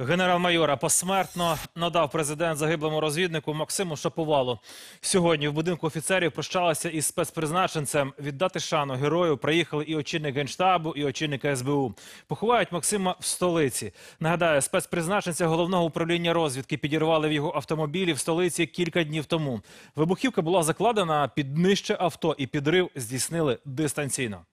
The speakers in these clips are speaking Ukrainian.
Генерал-майора посмертно надав президент загиблому розвіднику Максиму Шаповалу. Сьогодні в будинку офіцерів прощалися із спецпризначенцем. Віддати шану герою приїхали і очільник генштабу, і очільник СБУ. Поховають Максима в столиці. Нагадаю, спецпризначенця головного управління розвідки підірвали в його автомобілі в столиці кілька днів тому. Вибухівка була закладена під днище авто, і підрив здійснили дистанційно.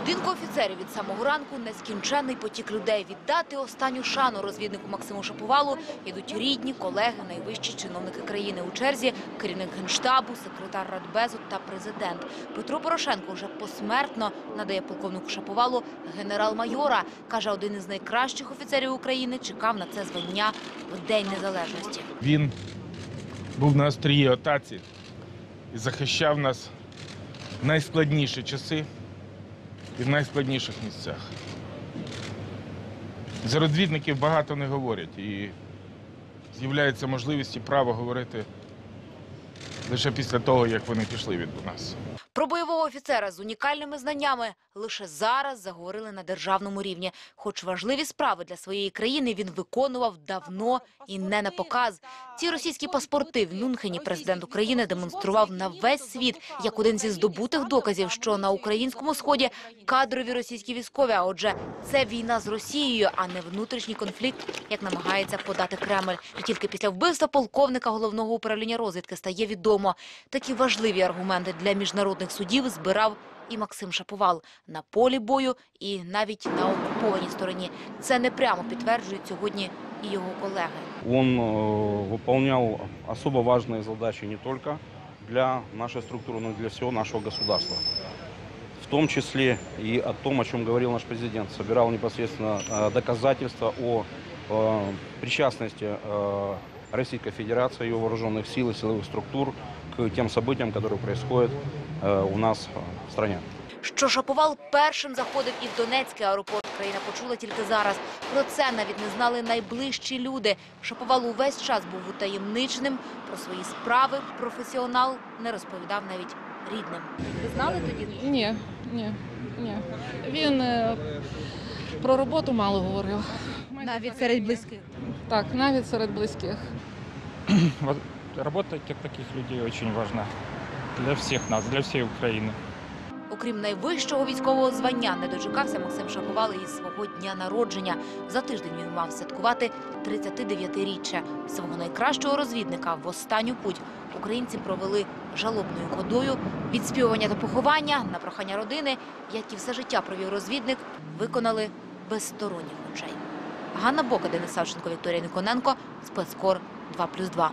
Будинку офіцерів від самого ранку нескінченний потік людей. Віддати останню шану розвіднику Максиму Шаповалу ідуть рідні, колеги, найвищі чиновники країни. У черзі керівник Генштабу, секретар Радбезу та президент. Петро Порошенко вже посмертно надає полковнику Шаповалу генерал-майора. Каже, один із найкращих офіцерів України чекав на це звання в День Незалежності. Він був на острії отаці і захищав нас в найскладніші часи і в найскладніших місцях. За розвідників багато не говорять і з'являється можливість і право говорити лише після того, як вони пішли від нас. Про бойового офіцера з унікальними знаннями лише зараз заговорили на державному рівні. Хоч важливі справи для своєї країни він виконував давно і не на показ. Ці російські паспорти в Мюнхені президент України демонстрував на весь світ як один зі здобутих доказів, що на українському сході кадрові російські військові. А отже, це війна з Росією, а не внутрішній конфлікт, як намагається подати Кремль. І тільки після вбивства полковника головного управління розвідки стає відомо. Такі важливі аргументи для міжнародних судів збирав і Максим Шаповал на полі бою, і навіть на окупованій стороні. Це не прямо підтверджують сьогодні і його колеги. Он э, выполнял особо важные задачи не только для нашей структуры, но и для всего нашего государства. В том числе и о том, о чем говорил наш президент. Собирал непосредственно э, доказательства о э, причастности э, Российской Федерации, ее вооруженных сил и силовых структур к тем событиям, которые происходят э, у нас в стране. Що Шаповал першим заходив і в Донецький аеропорт, країна почула тільки зараз. Про це навіть не знали найближчі люди. Шаповал увесь час був утаємничним, про свої справи професіонал не розповідав навіть рідним. Ви знали тоді? Ні, ні, ні. Він е, про роботу мало говорив. Навіть серед близьких. Так, навіть серед близьких. Вот работа таких людей очень важна для всех нас, для всей Украины. Окрім найвищого військового звання, не дочекався Максим Шаповал і свого дня народження. За тиждень він мав святкувати 39-річчя. Свого найкращого розвідника в останню путь українці провели жалобною ходою. Відспівування та поховання на прохання родини, як і все життя провів розвідник, виконали без сторонніх очей. Ганна Бока, Денис Савченко, Вікторія Никоненко, спецкор 2+,2.